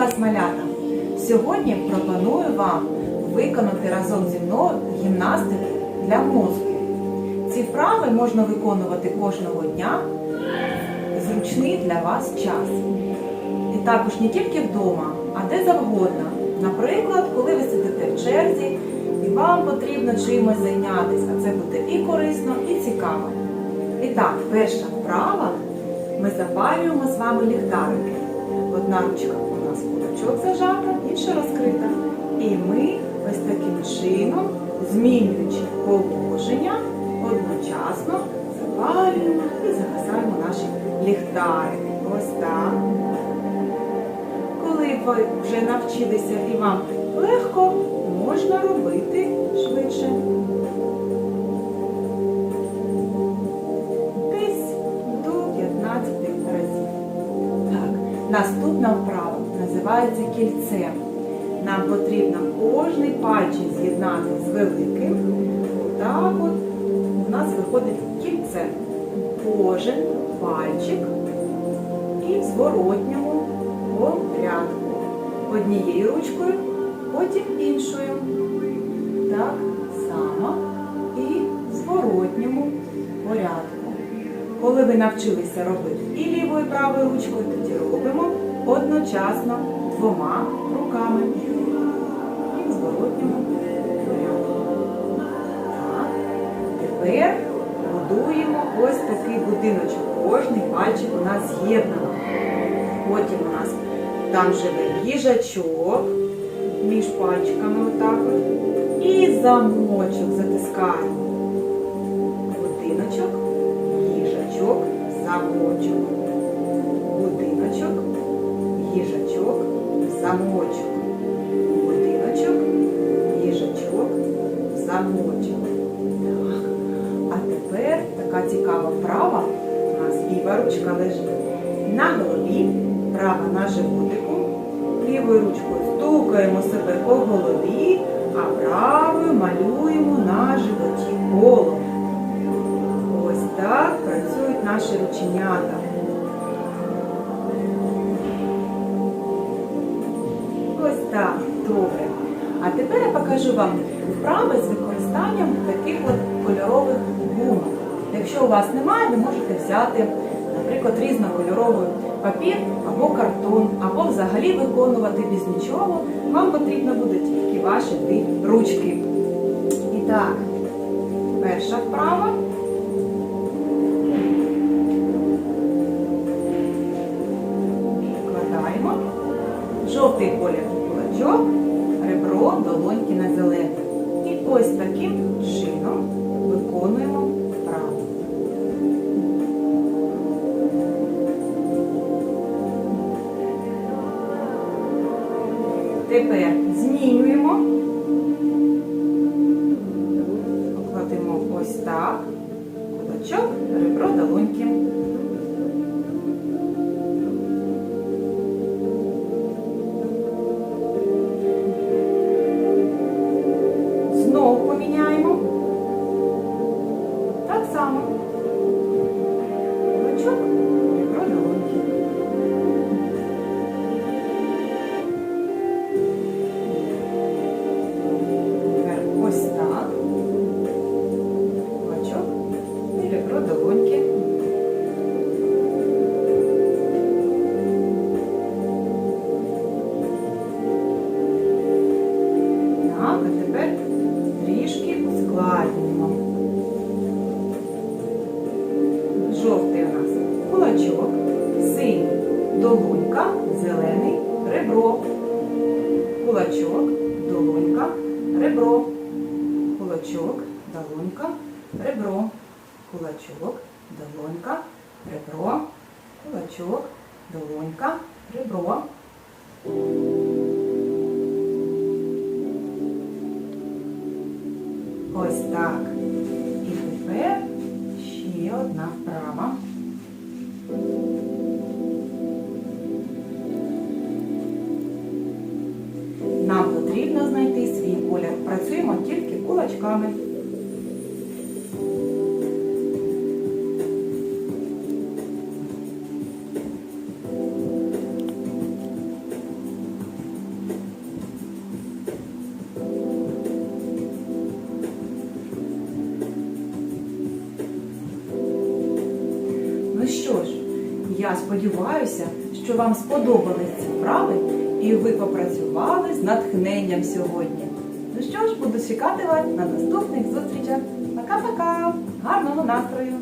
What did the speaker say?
вас, малята! Сьогодні пропоную вам виконати разом зі мною гімнастику для мозку. Ці вправи можна виконувати кожного дня зручний для вас час. І також не тільки вдома, а де завгодно. Наприклад, коли ви сидите в черзі і вам потрібно чимось зайнятися. а Це буде і корисно, і цікаво. І так, перша вправа ми запалюємо з вами ліхтарики. Одна ручка інша. І ми ось таким чином, змінюючи положення, одночасно запалюємо і загасаємо наші ліхтарики. Ось так. Коли ви вже навчилися і вам легко, можна робити швидше. Десь до 15 разів. Наступна вправа називається кільцем. Нам потрібно кожний пальчик з'єднати з великим. Отак от у нас виходить кільце. Кожен пальчик і в зворотньому порядку. Однією ручкою, потім іншою. Так само і в зворотньому порядку. Коли ви навчилися робити і лівою, і правою ручкою, тоді робимо одночасно двома руками. І в зворотньому порядку. Тепер будуємо ось такий будиночок. Кожний пальчик у нас з'єднано. Потім у нас там живе їжачок між пальчиками отак от. І замочок затискаємо. Будиночок, їжачок, замочок. Замочок. Будиночок, їжачок, замочок. А тепер така цікава вправа. У нас ліва ручка лежить на голові, права на животику. Лівою ручкою стукаємо себе по голові, а правою малюємо на животі коло. Ось так працюють наші рученята. Добре. А тепер я покажу вам вправи з використанням таких от кольорових гумок. Якщо у вас немає, ви можете взяти, наприклад, різнокольоровий папір або картон, або взагалі виконувати без нічого. Вам потрібно буде тільки ваші дві ручки. І так, перша вправа. Виконуємо вправу. Тепер змінюємо. Покладемо ось так. Кулачок, ребро, долоньки. Так Жовтий у нас кулачок, синій долонька, зелений ребро. Кулачок, долонька, ребро. Кулачок, долонька, ребро. Кулачок, долонька, ребро. Кулачок, долонька, ребро. Ось так. Ще одна вправа. Нам потрібно знайти свій колір. Працюємо тільки кулачками. Ну що ж, я сподіваюся, що вам сподобались ці вправи і ви попрацювали з натхненням сьогодні. Ну що ж, буду чекати вас на наступних зустрічах. Пока-пока! Гарного настрою!